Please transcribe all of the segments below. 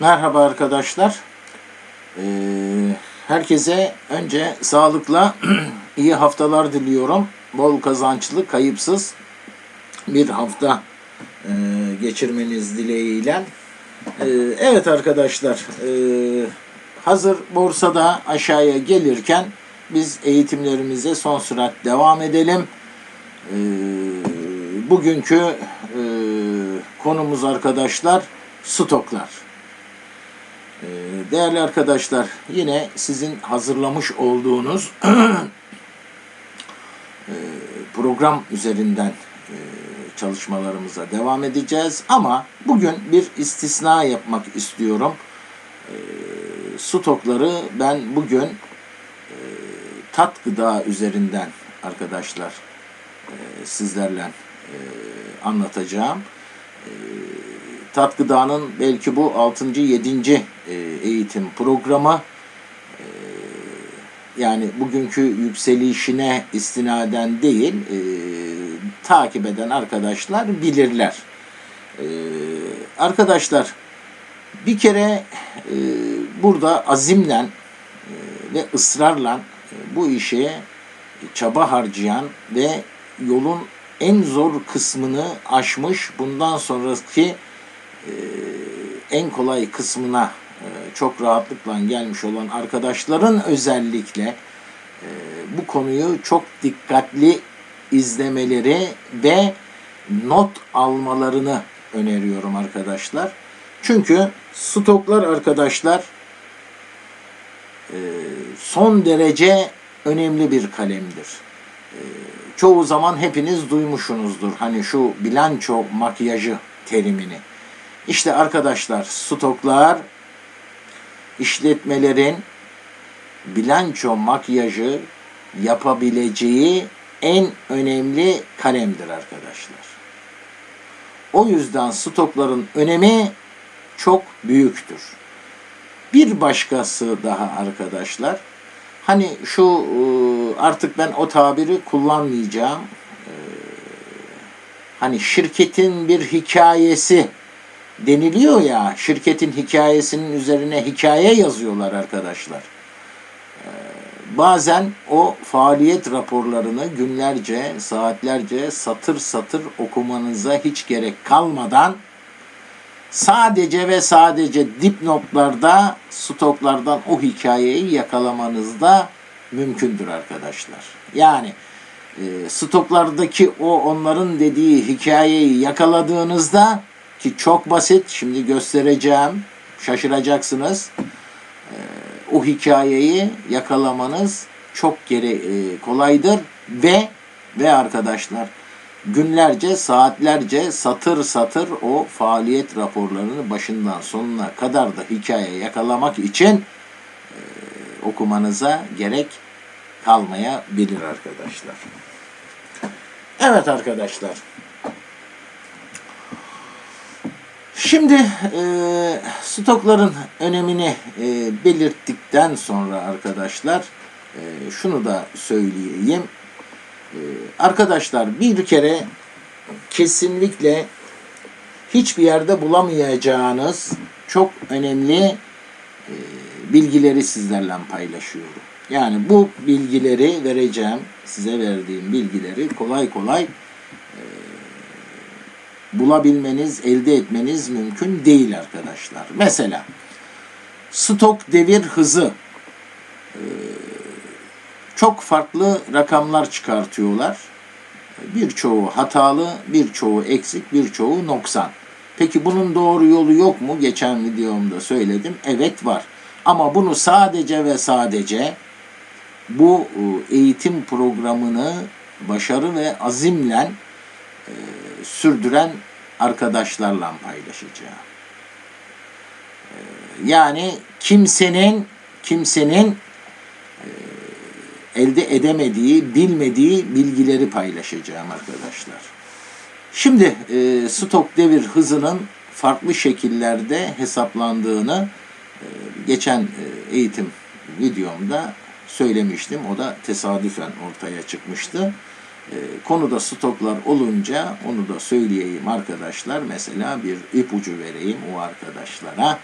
Merhaba arkadaşlar. Ee, herkese önce sağlıkla iyi haftalar diliyorum. Bol kazançlı, kayıpsız bir hafta e, geçirmeniz dileğiyle. Ee, evet arkadaşlar, e, hazır borsada aşağıya gelirken biz eğitimlerimize son sürat devam edelim. Ee, bugünkü e, konumuz arkadaşlar stoklar. Ee, Değerli arkadaşlar, yine sizin hazırlamış olduğunuz e, program üzerinden e, çalışmalarımıza devam edeceğiz. Ama bugün bir istisna yapmak istiyorum. E, Stokları ben bugün tat gıda üzerinden arkadaşlar sizlerle anlatacağım. Tat Gıda'nın belki bu 6. 7. e, eğitim programı. E, Yani bugünkü yükselişine istinaden değil, e, takip eden arkadaşlar bilirler. E, Arkadaşlar bir kere e, burada azimle e, ve ısrarla bu işe çaba harcayan ve yolun en zor kısmını aşmış bundan sonraki en kolay kısmına e, çok rahatlıkla gelmiş olan arkadaşların özellikle e, bu konuyu çok dikkatli izlemeleri ve not almalarını öneriyorum arkadaşlar. Çünkü stoklar arkadaşlar e, son derece önemli bir kalemdir. Çoğu zaman hepiniz duymuşsunuzdur hani şu bilanço makyajı terimini. İşte arkadaşlar stoklar işletmelerin bilanço makyajı yapabileceği en önemli kalemdir arkadaşlar. O yüzden stokların önemi çok büyüktür. Bir başkası daha arkadaşlar. Hani şu e, artık ben o tabiri kullanmayacağım. E, Hani şirketin bir hikayesi deniliyor ya, şirketin hikayesinin üzerine hikaye yazıyorlar arkadaşlar. Ee, Bazen o faaliyet raporlarını günlerce, saatlerce satır satır okumanıza hiç gerek kalmadan sadece ve sadece dipnotlarda, stoklardan o hikayeyi yakalamanız da mümkündür arkadaşlar. Yani e, stoklardaki o onların dediği hikayeyi yakaladığınızda ki çok basit şimdi göstereceğim şaşıracaksınız E, o hikayeyi yakalamanız çok gere kolaydır ve ve arkadaşlar günlerce saatlerce satır satır o faaliyet raporlarını başından sonuna kadar da hikaye yakalamak için e, okumanıza gerek kalmayabilir arkadaşlar. Evet arkadaşlar. Şimdi e, stokların önemini e, belirttikten sonra arkadaşlar e, şunu da söyleyeyim. E, arkadaşlar bir kere kesinlikle hiçbir yerde bulamayacağınız çok önemli e, bilgileri sizlerle paylaşıyorum. Yani bu bilgileri vereceğim, size verdiğim bilgileri kolay kolay bulabilmeniz, elde etmeniz mümkün değil arkadaşlar. Mesela stok devir hızı e, çok farklı rakamlar çıkartıyorlar. Birçoğu hatalı, birçoğu eksik, birçoğu noksan. Peki bunun doğru yolu yok mu? Geçen videomda söyledim. Evet var. Ama bunu sadece ve sadece bu e, eğitim programını başarı ve azimle e, sürdüren arkadaşlarla paylaşacağım. E, yani kimsenin kimsenin e, elde edemediği, bilmediği bilgileri paylaşacağım arkadaşlar. Şimdi e, stok devir hızının farklı şekillerde hesaplandığını e, geçen eğitim videomda söylemiştim. O da tesadüfen ortaya çıkmıştı. E, konuda stoklar olunca onu da söyleyeyim arkadaşlar. Mesela bir ipucu vereyim o arkadaşlara.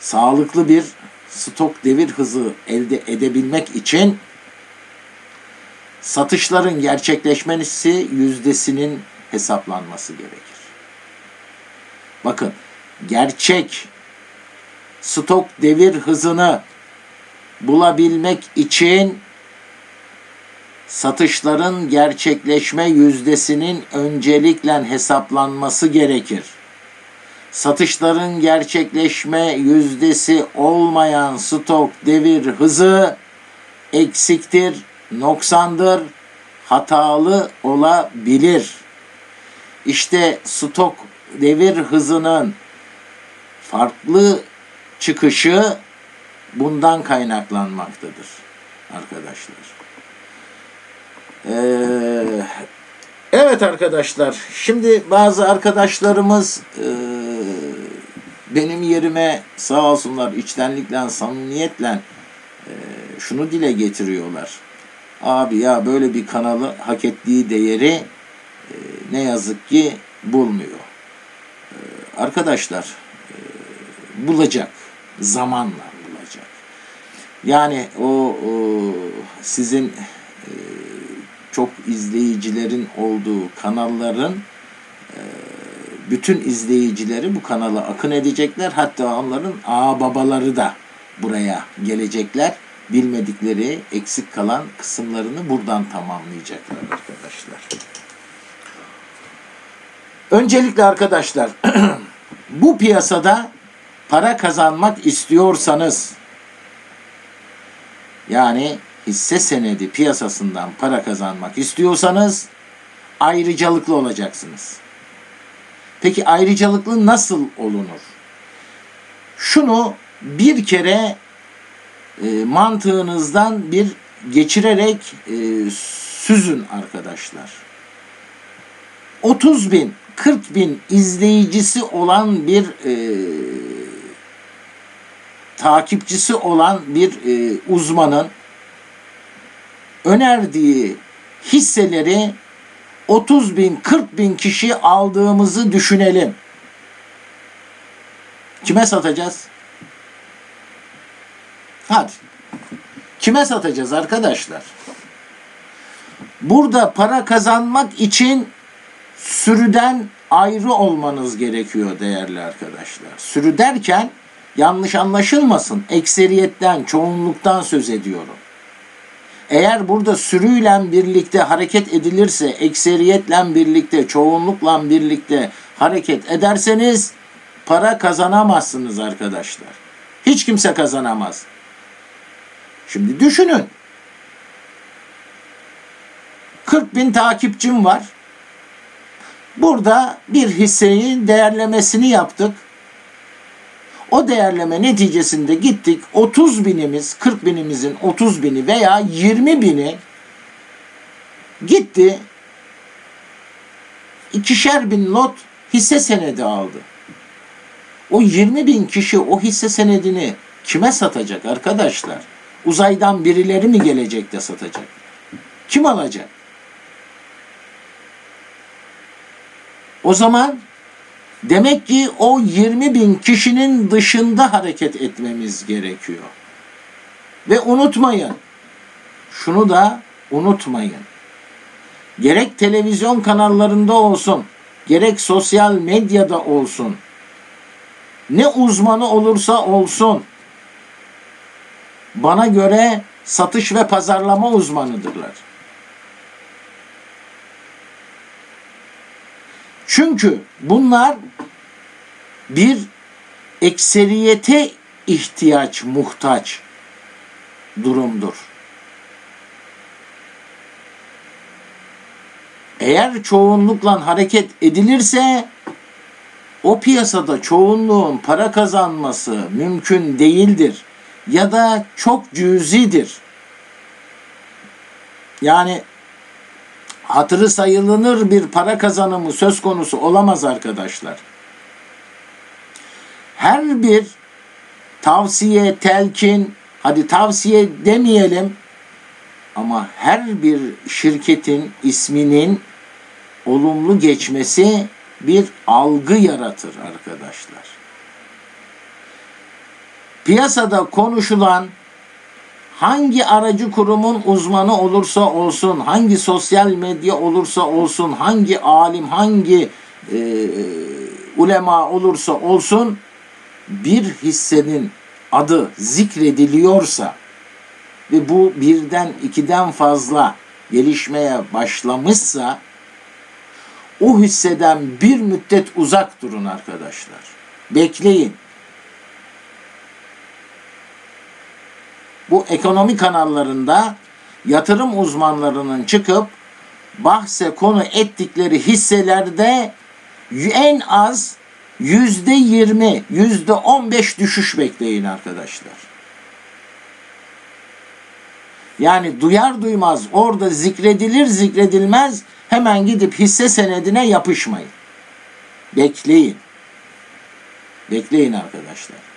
sağlıklı bir stok devir hızı elde edebilmek için satışların gerçekleşmesi yüzdesinin hesaplanması gerekir. Bakın gerçek stok devir hızını bulabilmek için satışların gerçekleşme yüzdesinin öncelikle hesaplanması gerekir. Satışların gerçekleşme yüzdesi olmayan stok devir hızı eksiktir, noksandır, hatalı olabilir. İşte stok devir hızının farklı çıkışı bundan kaynaklanmaktadır arkadaşlar. Ee, evet arkadaşlar, şimdi bazı arkadaşlarımız e, benim yerime sağ olsunlar içtenlikle, samimiyetle e, şunu dile getiriyorlar. Abi ya böyle bir kanalı hak ettiği değeri e, ne yazık ki bulmuyor. E, arkadaşlar e, bulacak, zamanla bulacak. Yani o, o sizin e, çok izleyicilerin olduğu kanalların bütün izleyicileri bu kanala akın edecekler. Hatta onların ağ babaları da buraya gelecekler. Bilmedikleri, eksik kalan kısımlarını buradan tamamlayacaklar arkadaşlar. Öncelikle arkadaşlar bu piyasada para kazanmak istiyorsanız yani hisse senedi piyasasından para kazanmak istiyorsanız ayrıcalıklı olacaksınız. Peki ayrıcalıklı nasıl olunur? Şunu bir kere e, mantığınızdan bir geçirerek e, süzün arkadaşlar. 30 bin, 40 bin izleyicisi olan bir e, takipçisi olan bir e, uzmanın önerdiği hisseleri 30 bin 40 bin kişi aldığımızı düşünelim. Kime satacağız? Hadi. Kime satacağız arkadaşlar? Burada para kazanmak için sürüden ayrı olmanız gerekiyor değerli arkadaşlar. Sürü derken yanlış anlaşılmasın. Ekseriyetten, çoğunluktan söz ediyorum. Eğer burada sürüyle birlikte hareket edilirse, ekseriyetle birlikte, çoğunlukla birlikte hareket ederseniz para kazanamazsınız arkadaşlar. Hiç kimse kazanamaz. Şimdi düşünün. 40 bin takipçim var. Burada bir hisseyi değerlemesini yaptık. O değerleme neticesinde gittik 30 binimiz, 40 binimizin 30 bini veya 20 bini gitti ikişer bin lot hisse senedi aldı. O 20 bin kişi o hisse senedini kime satacak arkadaşlar? Uzaydan birileri mi gelecek de satacak? Kim alacak? O zaman demek ki o 20 bin kişinin dışında hareket etmemiz gerekiyor. Ve unutmayın, şunu da unutmayın. Gerek televizyon kanallarında olsun, gerek sosyal medyada olsun, ne uzmanı olursa olsun, bana göre satış ve pazarlama uzmanıdırlar. Çünkü bunlar bir ekseriyete ihtiyaç, muhtaç durumdur. Eğer çoğunlukla hareket edilirse o piyasada çoğunluğun para kazanması mümkün değildir ya da çok cüzidir. Yani hatırı sayılınır bir para kazanımı söz konusu olamaz arkadaşlar. Her bir tavsiye, telkin, hadi tavsiye demeyelim ama her bir şirketin isminin olumlu geçmesi bir algı yaratır arkadaşlar. piyasada konuşulan hangi aracı kurumun uzmanı olursa olsun, hangi sosyal medya olursa olsun, hangi alim, hangi e, ulema olursa olsun bir hissenin adı zikrediliyorsa ve bu birden ikiden fazla gelişmeye başlamışsa o hisseden bir müddet uzak durun arkadaşlar. Bekleyin. Bu ekonomi kanallarında yatırım uzmanlarının çıkıp bahse konu ettikleri hisselerde en az yüzde yirmi, yüzde on beş düşüş bekleyin arkadaşlar. Yani duyar duymaz orada zikredilir zikredilmez hemen gidip hisse senedine yapışmayın. Bekleyin. Bekleyin arkadaşlar.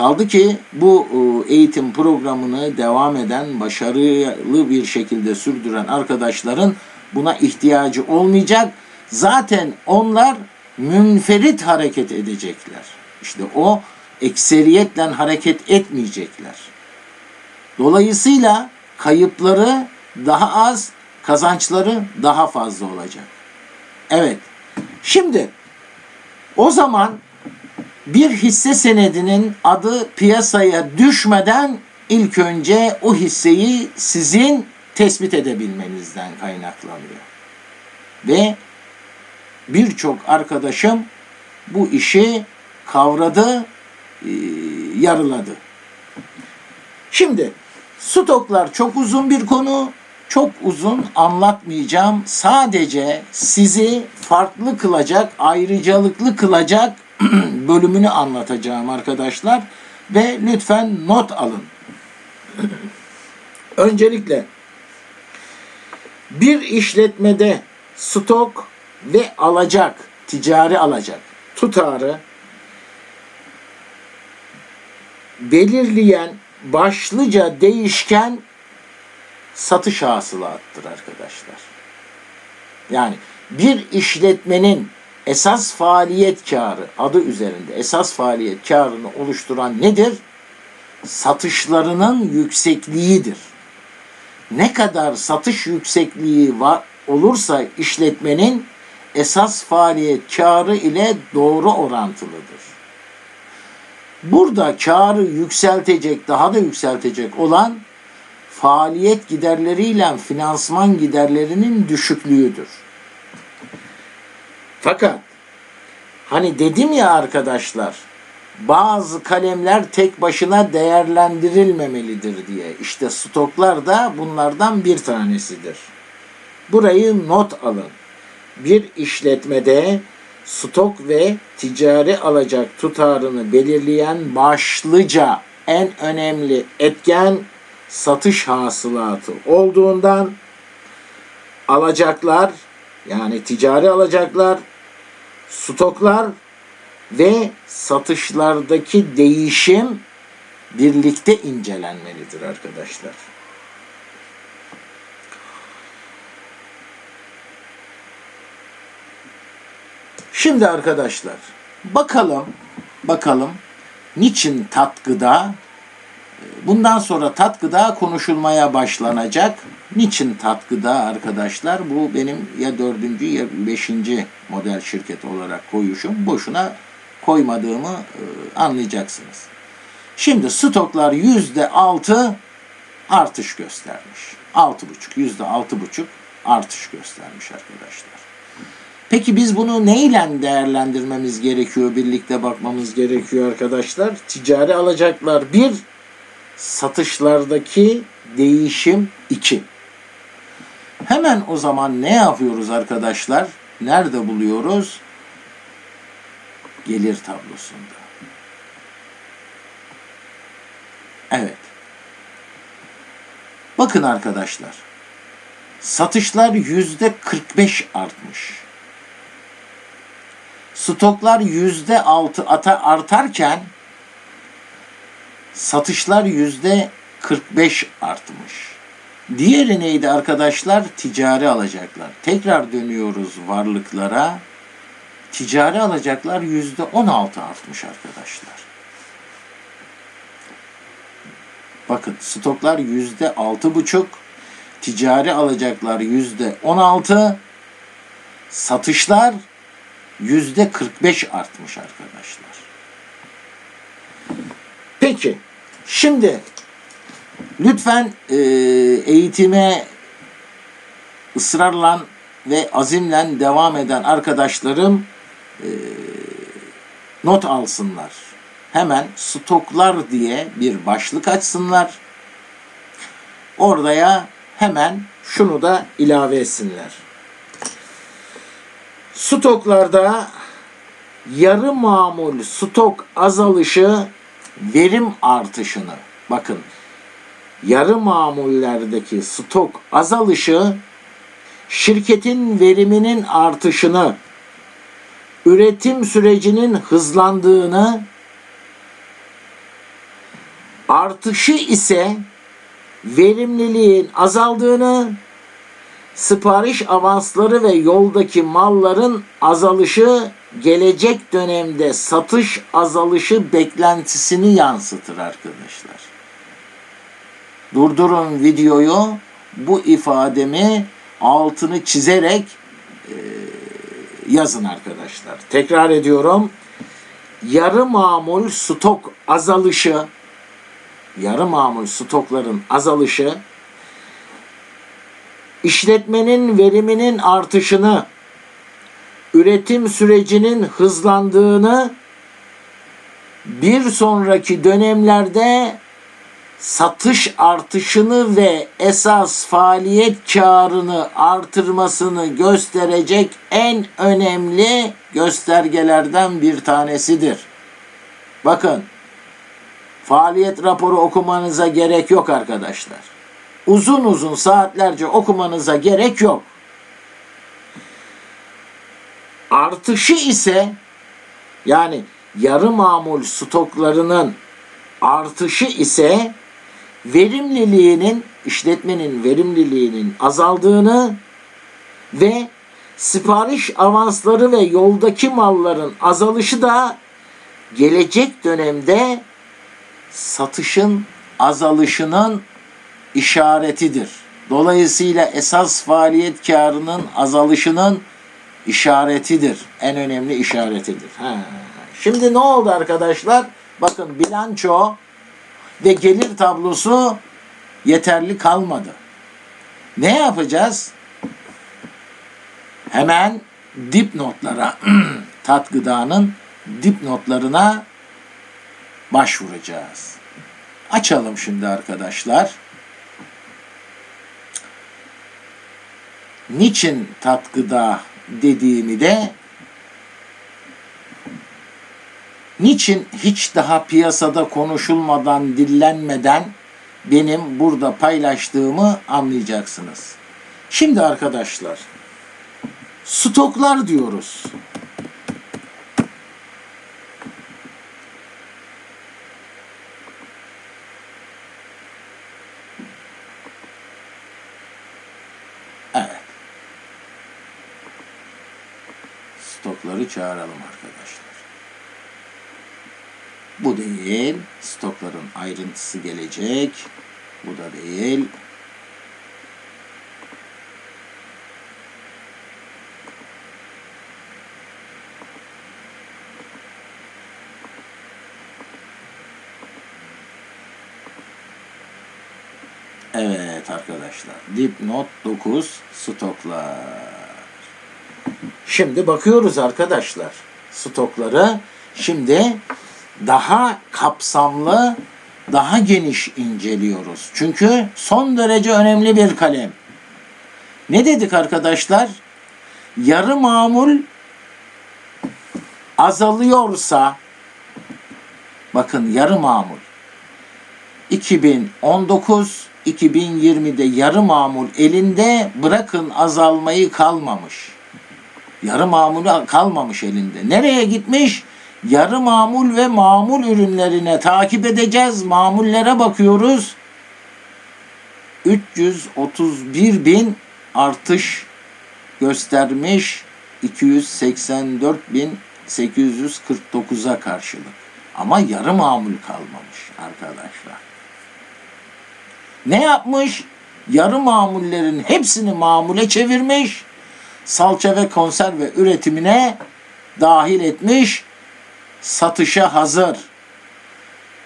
Kaldı ki bu e, eğitim programını devam eden, başarılı bir şekilde sürdüren arkadaşların buna ihtiyacı olmayacak. Zaten onlar münferit hareket edecekler. İşte o ekseriyetle hareket etmeyecekler. Dolayısıyla kayıpları daha az, kazançları daha fazla olacak. Evet. Şimdi o zaman bir hisse senedinin adı piyasaya düşmeden ilk önce o hisseyi sizin tespit edebilmenizden kaynaklanıyor. Ve birçok arkadaşım bu işi kavradı, e, yarıladı. Şimdi stoklar çok uzun bir konu. Çok uzun anlatmayacağım. Sadece sizi farklı kılacak, ayrıcalıklı kılacak bölümünü anlatacağım arkadaşlar. Ve lütfen not alın. Öncelikle bir işletmede stok ve alacak, ticari alacak tutarı belirleyen başlıca değişken satış hasılattır arkadaşlar. Yani bir işletmenin esas faaliyet karı adı üzerinde esas faaliyet karını oluşturan nedir? Satışlarının yüksekliğidir. Ne kadar satış yüksekliği var olursa işletmenin esas faaliyet karı ile doğru orantılıdır. Burada karı yükseltecek, daha da yükseltecek olan faaliyet giderleriyle finansman giderlerinin düşüklüğüdür. Fakat hani dedim ya arkadaşlar bazı kalemler tek başına değerlendirilmemelidir diye. İşte stoklar da bunlardan bir tanesidir. Burayı not alın. Bir işletmede stok ve ticari alacak tutarını belirleyen başlıca en önemli etken satış hasılatı olduğundan alacaklar yani ticari alacaklar, stoklar ve satışlardaki değişim birlikte incelenmelidir arkadaşlar. Şimdi arkadaşlar bakalım bakalım niçin tat gıda bundan sonra tat gıda konuşulmaya başlanacak. Niçin tat gıda arkadaşlar? Bu benim ya dördüncü ya beşinci model şirket olarak koyuşum. Boşuna koymadığımı e, anlayacaksınız. Şimdi stoklar yüzde altı artış göstermiş. Altı buçuk, yüzde altı buçuk artış göstermiş arkadaşlar. Peki biz bunu neyle değerlendirmemiz gerekiyor, birlikte bakmamız gerekiyor arkadaşlar? Ticari alacaklar bir, satışlardaki değişim iki. Hemen o zaman ne yapıyoruz arkadaşlar? Nerede buluyoruz? Gelir tablosunda. Evet. Bakın arkadaşlar. Satışlar yüzde 45 artmış. Stoklar yüzde 6 artarken satışlar yüzde 45 artmış. Diğeri neydi arkadaşlar? Ticari alacaklar. Tekrar dönüyoruz varlıklara. Ticari alacaklar yüzde 16 artmış arkadaşlar. Bakın stoklar yüzde altı buçuk, ticari alacaklar yüzde on altı, satışlar yüzde 45 artmış arkadaşlar. Peki şimdi lütfen e, eğitime ısrarla ve azimle devam eden arkadaşlarım e, not alsınlar. Hemen stoklar diye bir başlık açsınlar. Oraya hemen şunu da ilave etsinler. Stoklarda yarı mamul stok azalışı verim artışını. Bakın yarı mamullerdeki stok azalışı şirketin veriminin artışını üretim sürecinin hızlandığını artışı ise verimliliğin azaldığını sipariş avansları ve yoldaki malların azalışı gelecek dönemde satış azalışı beklentisini yansıtır arkadaşlar. Durdurun videoyu bu ifademi altını çizerek e, yazın arkadaşlar. Tekrar ediyorum. Yarı mamul stok azalışı yarı mamul stokların azalışı işletmenin veriminin artışını, üretim sürecinin hızlandığını bir sonraki dönemlerde satış artışını ve esas faaliyet karını artırmasını gösterecek en önemli göstergelerden bir tanesidir. Bakın faaliyet raporu okumanıza gerek yok arkadaşlar uzun uzun saatlerce okumanıza gerek yok. Artışı ise yani yarı mamul stoklarının artışı ise verimliliğinin işletmenin verimliliğinin azaldığını ve sipariş avansları ve yoldaki malların azalışı da gelecek dönemde satışın azalışının işaretidir. Dolayısıyla esas faaliyet karının azalışının işaretidir. En önemli işaretidir. Ha. Şimdi ne oldu arkadaşlar? Bakın bilanço ve gelir tablosu yeterli kalmadı. Ne yapacağız? Hemen dipnotlara, tat gıdanın dipnotlarına başvuracağız. Açalım şimdi arkadaşlar. niçin tat gıda dediğimi de niçin hiç daha piyasada konuşulmadan, dillenmeden benim burada paylaştığımı anlayacaksınız. Şimdi arkadaşlar stoklar diyoruz. Evet. stokları çağıralım arkadaşlar. Bu değil. Stokların ayrıntısı gelecek. Bu da değil. Evet arkadaşlar. Dipnot 9 stoklar. Şimdi bakıyoruz arkadaşlar stokları. Şimdi daha kapsamlı, daha geniş inceliyoruz. Çünkü son derece önemli bir kalem. Ne dedik arkadaşlar? Yarı mamul azalıyorsa bakın yarı mamul 2019 2020'de yarı mamul elinde bırakın azalmayı kalmamış. Yarı mamul kalmamış elinde. Nereye gitmiş? Yarı mamul ve mamul ürünlerine takip edeceğiz. Mamullere bakıyoruz. 331 bin artış göstermiş 284.849'a karşılık. Ama yarı mamul kalmamış arkadaşlar. Ne yapmış? Yarı mamullerin hepsini mamule çevirmiş. Salça ve konserve üretimine dahil etmiş. Satışa hazır.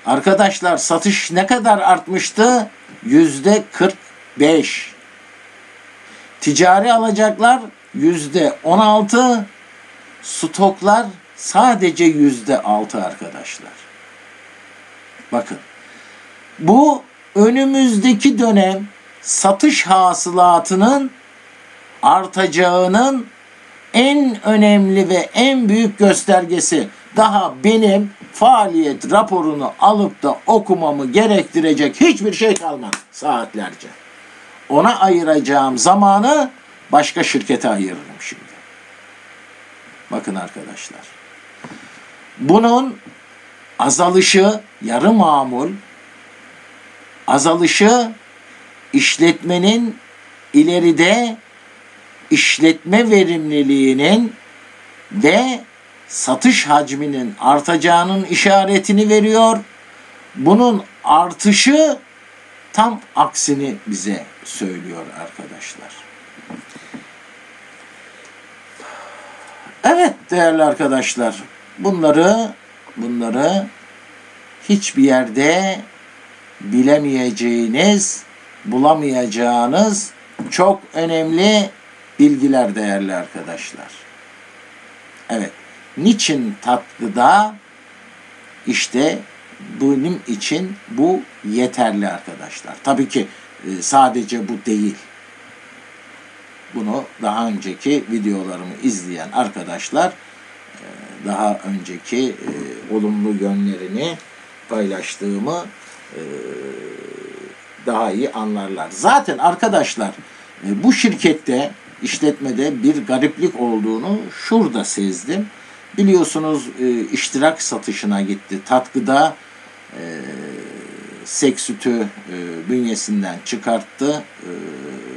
Arkadaşlar satış ne kadar artmıştı? Yüzde 45. Ticari alacaklar yüzde 16. Stoklar sadece yüzde 6 arkadaşlar. Bakın. Bu önümüzdeki dönem satış hasılatının artacağının en önemli ve en büyük göstergesi. Daha benim faaliyet raporunu alıp da okumamı gerektirecek hiçbir şey kalmadı saatlerce. Ona ayıracağım zamanı başka şirkete ayırırım şimdi. Bakın arkadaşlar. Bunun azalışı yarı mamul azalışı işletmenin ileride işletme verimliliğinin ve satış hacminin artacağının işaretini veriyor. Bunun artışı tam aksini bize söylüyor arkadaşlar. Evet değerli arkadaşlar, bunları bunları hiçbir yerde bilemeyeceğiniz, bulamayacağınız çok önemli bilgiler değerli arkadaşlar. Evet. Niçin tatlıda işte benim için bu yeterli arkadaşlar. Tabii ki e, sadece bu değil. Bunu daha önceki videolarımı izleyen arkadaşlar e, daha önceki e, olumlu yönlerini paylaştığımı daha iyi anlarlar. Zaten arkadaşlar bu şirkette işletmede bir gariplik olduğunu şurada sezdim. Biliyorsunuz iştirak satışına gitti. Tatkıda sek sütü bünyesinden çıkarttı.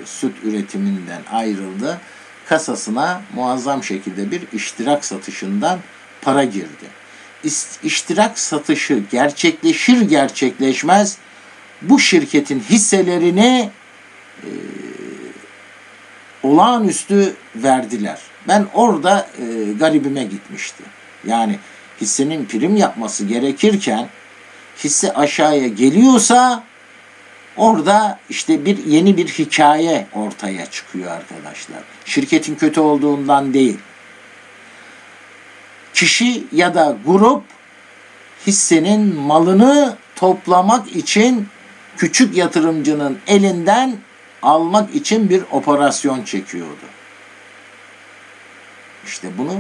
Süt üretiminden ayrıldı. Kasasına muazzam şekilde bir iştirak satışından para girdi iştirak satışı gerçekleşir gerçekleşmez bu şirketin hisselerini e, olağanüstü verdiler. Ben orada e, garibime gitmişti. Yani hissenin prim yapması gerekirken hisse aşağıya geliyorsa orada işte bir yeni bir hikaye ortaya çıkıyor arkadaşlar. Şirketin kötü olduğundan değil kişi ya da grup hissenin malını toplamak için küçük yatırımcının elinden almak için bir operasyon çekiyordu. İşte bunu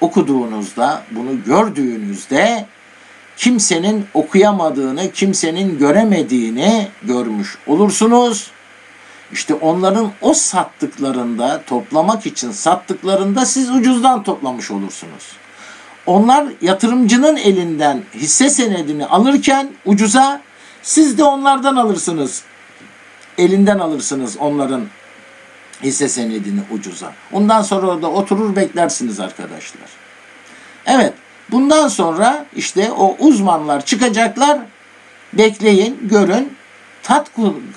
okuduğunuzda, bunu gördüğünüzde kimsenin okuyamadığını, kimsenin göremediğini görmüş olursunuz. İşte onların o sattıklarında toplamak için sattıklarında siz ucuzdan toplamış olursunuz. Onlar yatırımcının elinden hisse senedini alırken ucuza siz de onlardan alırsınız. Elinden alırsınız onların hisse senedini ucuza. Ondan sonra da oturur beklersiniz arkadaşlar. Evet, bundan sonra işte o uzmanlar çıkacaklar. Bekleyin, görün tat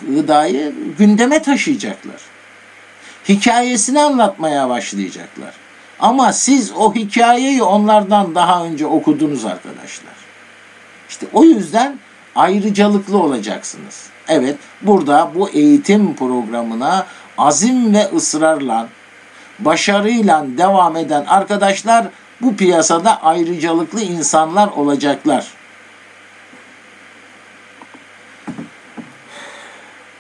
gıdayı gündeme taşıyacaklar. Hikayesini anlatmaya başlayacaklar. Ama siz o hikayeyi onlardan daha önce okudunuz arkadaşlar. İşte o yüzden ayrıcalıklı olacaksınız. Evet, burada bu eğitim programına azim ve ısrarla, başarıyla devam eden arkadaşlar bu piyasada ayrıcalıklı insanlar olacaklar.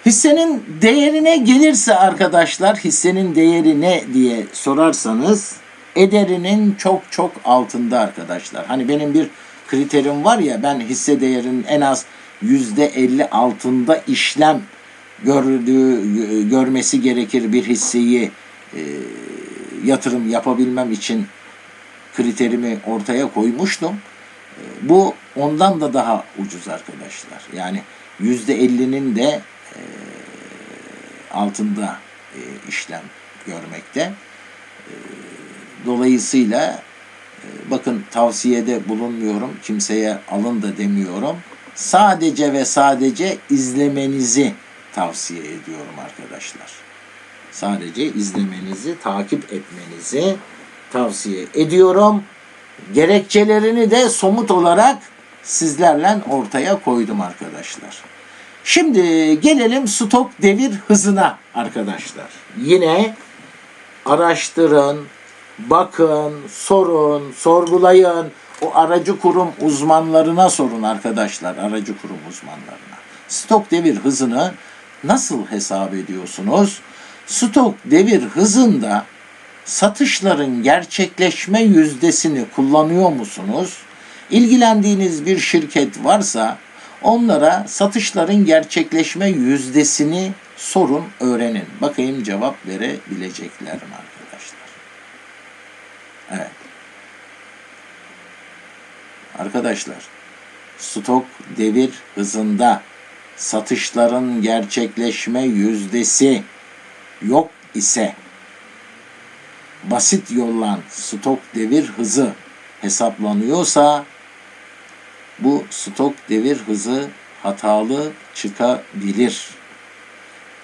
Hissenin değerine gelirse arkadaşlar hissenin değeri ne diye sorarsanız ederinin çok çok altında arkadaşlar. Hani benim bir kriterim var ya ben hisse değerinin en az yüzde elli altında işlem gördüğü görmesi gerekir bir hisseyi e, yatırım yapabilmem için kriterimi ortaya koymuştum. E, bu ondan da daha ucuz arkadaşlar. Yani yüzde ellinin de e, altında e, işlem görmekte. E, dolayısıyla bakın tavsiyede bulunmuyorum, kimseye alın da demiyorum. Sadece ve sadece izlemenizi tavsiye ediyorum arkadaşlar. Sadece izlemenizi, takip etmenizi tavsiye ediyorum. Gerekçelerini de somut olarak sizlerle ortaya koydum arkadaşlar. Şimdi gelelim stok devir hızına arkadaşlar. Yine araştırın, bakın, sorun, sorgulayın. O aracı kurum uzmanlarına sorun arkadaşlar, aracı kurum uzmanlarına. Stok devir hızını nasıl hesap ediyorsunuz? Stok devir hızında satışların gerçekleşme yüzdesini kullanıyor musunuz? İlgilendiğiniz bir şirket varsa onlara satışların gerçekleşme yüzdesini sorun, öğrenin. Bakayım cevap verebilecekler mi arkadaşlar? Evet. Arkadaşlar, stok devir hızında satışların gerçekleşme yüzdesi yok ise basit yollan stok devir hızı hesaplanıyorsa bu stok devir hızı hatalı çıkabilir.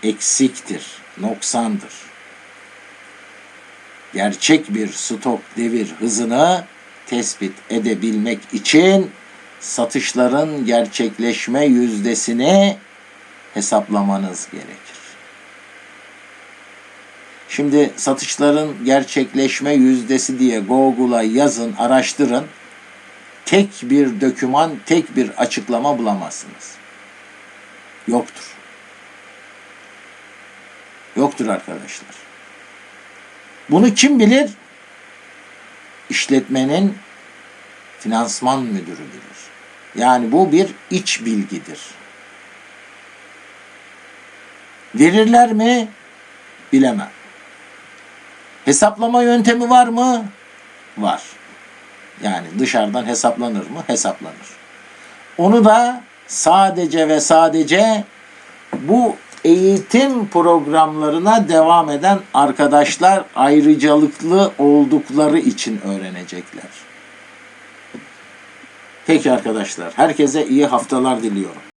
Eksiktir, noksandır. Gerçek bir stok devir hızını tespit edebilmek için satışların gerçekleşme yüzdesini hesaplamanız gerekir. Şimdi satışların gerçekleşme yüzdesi diye Google'a yazın, araştırın. Tek bir döküman, tek bir açıklama bulamazsınız. Yoktur. Yoktur arkadaşlar. Bunu kim bilir? İşletmenin finansman müdürü bilir. Yani bu bir iç bilgidir. Verirler mi? Bilemem. Hesaplama yöntemi var mı? Var. Yani dışarıdan hesaplanır mı? Hesaplanır. Onu da sadece ve sadece bu eğitim programlarına devam eden arkadaşlar ayrıcalıklı oldukları için öğrenecekler. Peki arkadaşlar, herkese iyi haftalar diliyorum.